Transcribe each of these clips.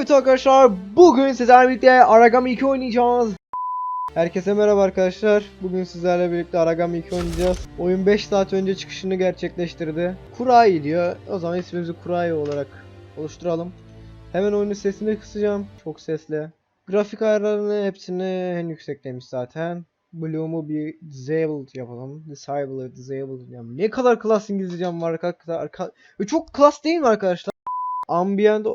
Evet arkadaşlar bugün sizlerle birlikte Aragami 2 oynayacağız. Herkese merhaba arkadaşlar. Bugün sizlerle birlikte Aragami 2 oynayacağız. Oyun 5 saat önce çıkışını gerçekleştirdi. Kurai diyor. O zaman ismimizi Kurai olarak oluşturalım. Hemen oyunun sesini kısacağım. Çok sesli. Grafik ayarlarını hepsini en yükseklemiş zaten. Bloom'u bir disabled yapalım. Disable, disabled. Yani ne kadar klas İngilizcem var arkadaşlar. Arka- E, Çok klas değil mi arkadaşlar? Ambient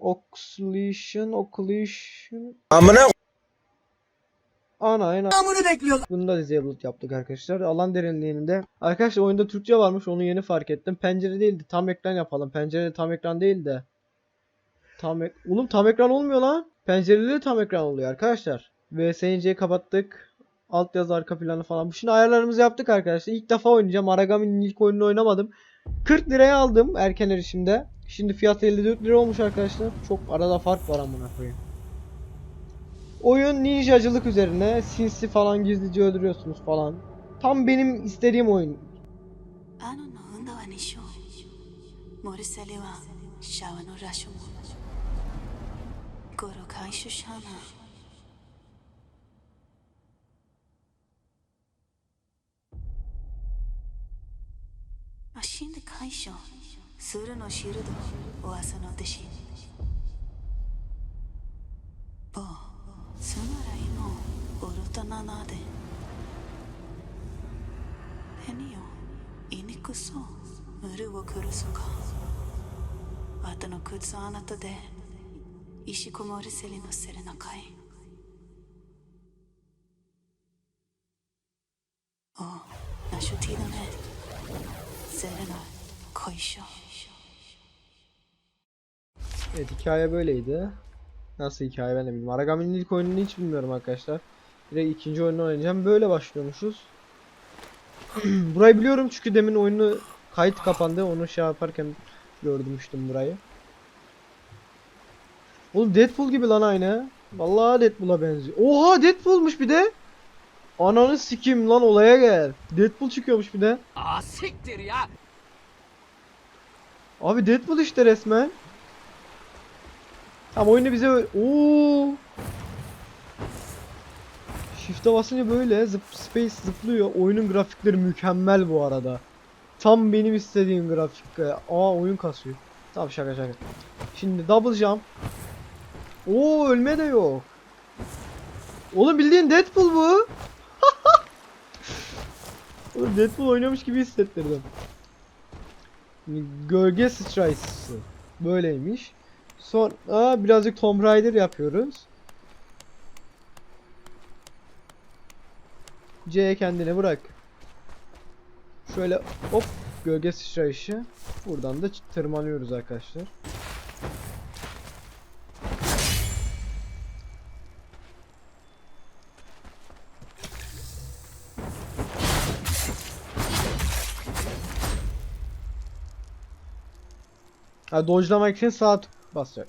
o- Occlusion, Occlusion. Amına Ana aynen. Amını bekliyorlar. Bunu da disabled yaptık arkadaşlar. Alan derinliğinde. Arkadaşlar oyunda Türkçe varmış. Onu yeni fark ettim. Pencere değildi. Tam ekran yapalım. Pencere tam ekran değil de. Tam ek Oğlum tam ekran olmuyor lan. Pencereli de tam ekran oluyor arkadaşlar. VSNC'yi kapattık. Alt yazı arka planı falan. Şimdi ayarlarımızı yaptık arkadaşlar. İlk defa oynayacağım. Aragami'nin ilk oyununu oynamadım. 40 liraya aldım erken erişimde. Şimdi fiyat 54 lira olmuş arkadaşlar. Çok arada fark var amına koyayım. Oyun ninjacılık üzerine. Sinsi falan gizlice öldürüyorsunuz falan. Tam benim istediğim oyun. あのするのシルドおわさの弟子ぼうすまらいのオルタナナで。へによいにくそムルをくるそがわたのくつあなたで石こもりせりのせれなかい。おうなしゅティーだね。せれのいしょ Evet hikaye böyleydi. Nasıl hikaye ben de bilmiyorum. Aragami'nin ilk oyununu hiç bilmiyorum arkadaşlar. Direkt ikinci oyunu oynayacağım. Böyle başlıyormuşuz. burayı biliyorum çünkü demin oyunu kayıt kapandı. Onu şey yaparken gördümüştüm burayı. Oğlum Deadpool gibi lan aynı. Vallahi Deadpool'a benziyor. Oha Deadpool'muş bir de. Ananı sikim lan olaya gel. Deadpool çıkıyormuş bir de. Aa siktir ya. Abi Deadpool işte resmen. Tam oyunu bize ö- Oo. Shift'e basınca böyle zıp space zıplıyor. Oyunun grafikleri mükemmel bu arada. Tam benim istediğim grafik. Aa oyun kasıyor. Tamam şaka şaka. Şimdi double jump. Oo ölme de yok. Oğlum bildiğin Deadpool bu. Oğlum Deadpool oynuyormuş gibi hissettirdim. Gölge sıçrayısı. Böyleymiş. Sonra birazcık Tomb Raider yapıyoruz. C'ye kendini bırak. Şöyle hop gölge sıçrayışı. Buradan da tırmanıyoruz arkadaşlar. Ha dodge'lamak için sağ tık basacak.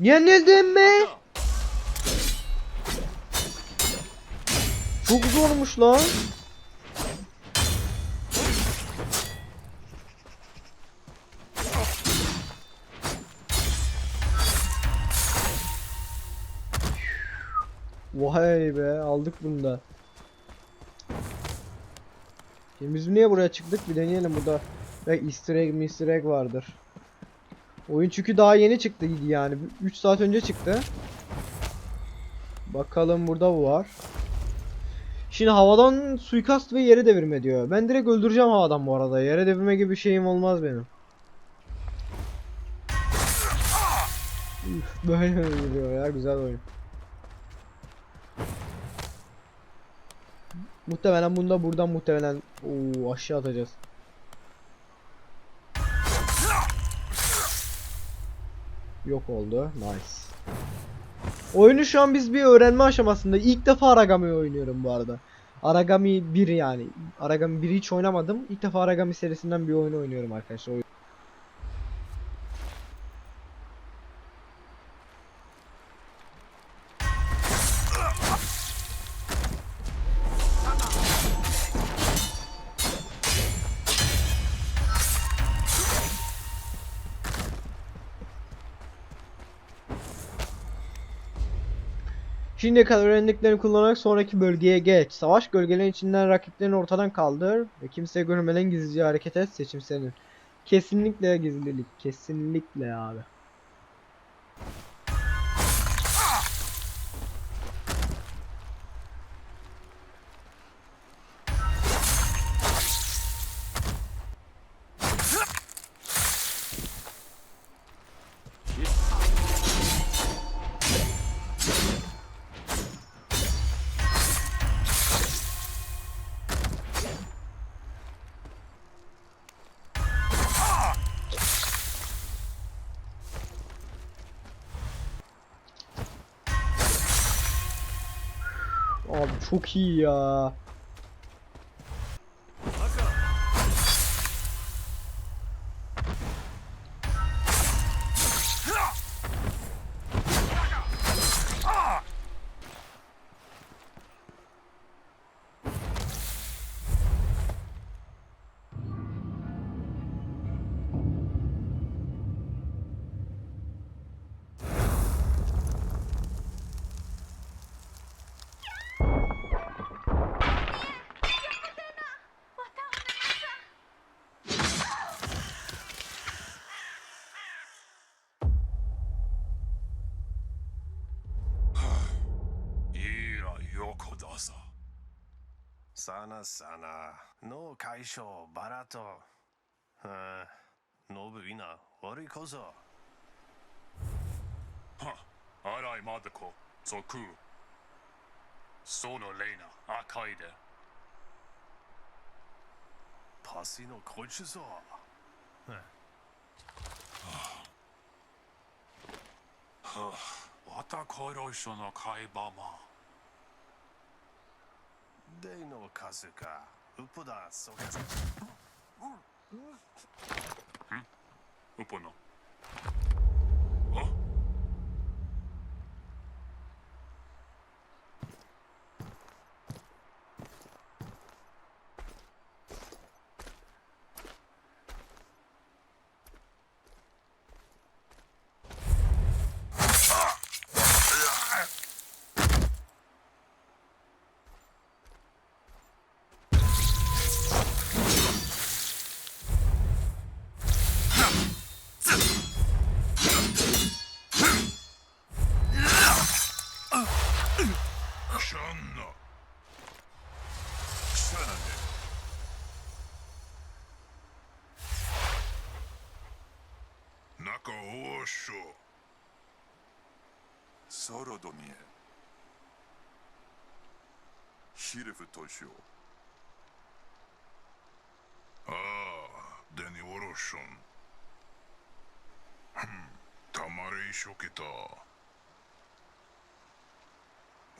Yenildim mi? Çok zormuş lan. Vay be aldık bunu da. Şimdi biz niye buraya çıktık bir deneyelim burada. Belki easter egg easter egg vardır. Oyun çünkü daha yeni çıktı yani 3 saat önce çıktı. Bakalım burada bu var. Şimdi havadan suikast ve yere devirme diyor. Ben direkt öldüreceğim havadan bu arada. Yere devirme gibi bir şeyim olmaz benim. Üf, böyle öldürüyor ya güzel oyun. Muhtemelen bunda buradan muhtemelen Oo, aşağı atacağız. Yok oldu. Nice. Oyunu şu an biz bir öğrenme aşamasında. İlk defa Aragami oynuyorum bu arada. Aragami 1 yani. Aragami 1'i hiç oynamadım. İlk defa Aragami serisinden bir oyun oynuyorum arkadaşlar. Şimdiye kadar öğrendiklerini kullanarak sonraki bölgeye geç. Savaş gölgelerin içinden rakiplerini ortadan kaldır ve kimseye görünmeden gizlice hareket et. Seçim senin. Kesinlikle gizlilik. Kesinlikle abi. Abi çok iyi ya. さなさなの解消バラと。あノブイナ。悪いこそは、荒井まだこ、族。そのレイナ、赤いで。パスのこいつぞ。わたこいろいしょの会話ま。デイの数かウプだそがうぽの。あ サラドニエヒレフトシオああデニオロションたまれいしょけた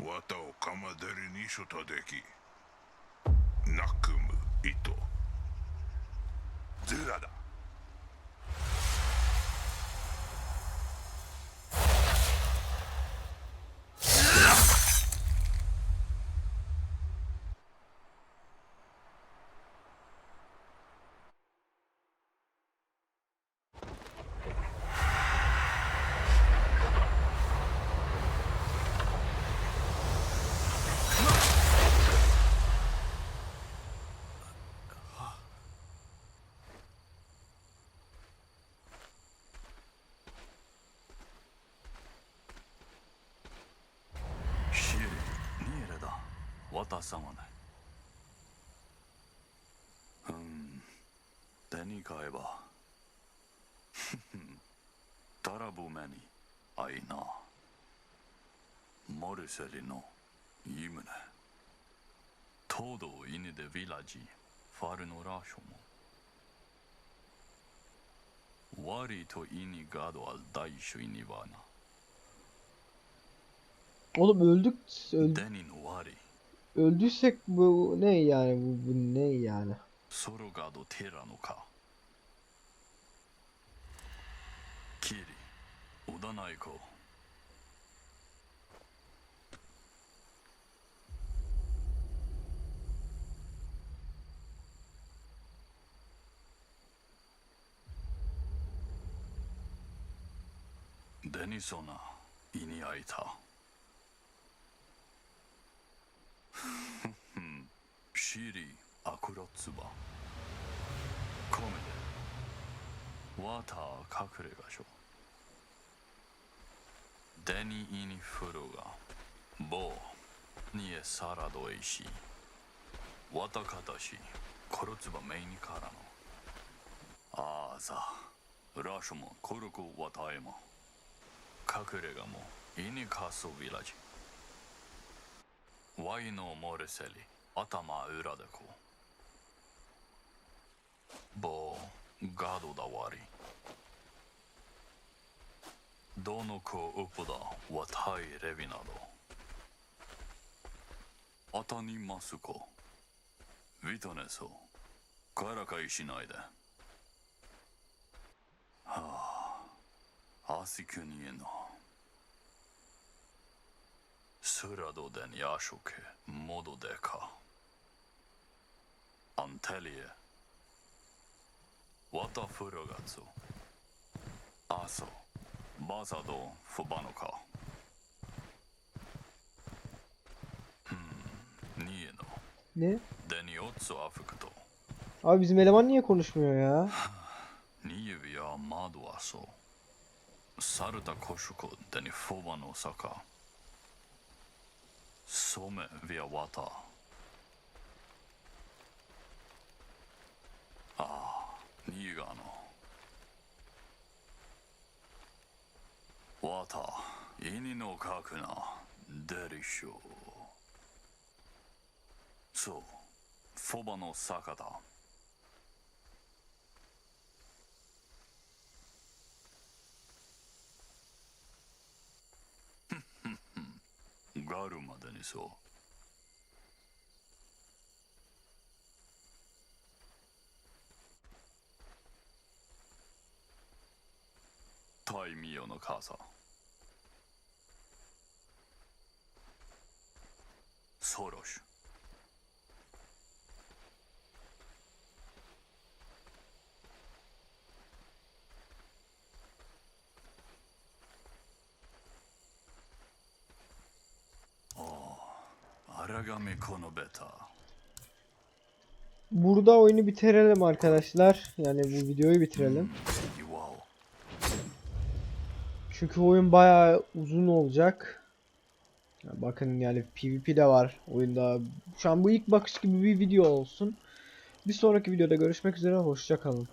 わたをかまでりにしょたできなくむいと挟まないうん手に買えばタラブメにあいなモルセリのイムネトドイニデヴィラジファルノラショモ Varito inigado al daisho inivana. Oğlum öldük. öldük. Denin vari. Öldüysek bu ne yani bu, bu ne yani? Soru gado. Kiri. Odanai ko. Denisona ini aita. シリアクロツバコメデワター隠れがしょデニイニフルがボーニエサラドエシワタカタシコロツバメイニカラノあーザラシュモコルクワタエモ隠れがもイニカソビラジワイノモレセリ頭裏でこう。棒ガードだわり。どの子ウプだ。わたいレビなど。あたにますこウィトネソからかいしないで。はああしくにえな。スラドデにあショケモドデカ アンテリエワタフラガツアソバザドフバノカうんニエノ Ne? デニオツアフクト Abi bizim eleman niye konuşmuyor ya? ニエビアマドアソサルタコ いいがの。わた犬のかくな。でりしょうそう。フォバの坂だ。ガルまでにそう。タイミオの母さんソロシュAragami kono beta. Burada oyunu bitirelim arkadaşlar. Yani bu videoyu bitirelim. Çünkü oyun bayağı uzun olacak. Bakın yani PvP de var oyunda. Şu an bu ilk bakış gibi bir video olsun. Bir sonraki videoda görüşmek üzere. Hoşça kalın.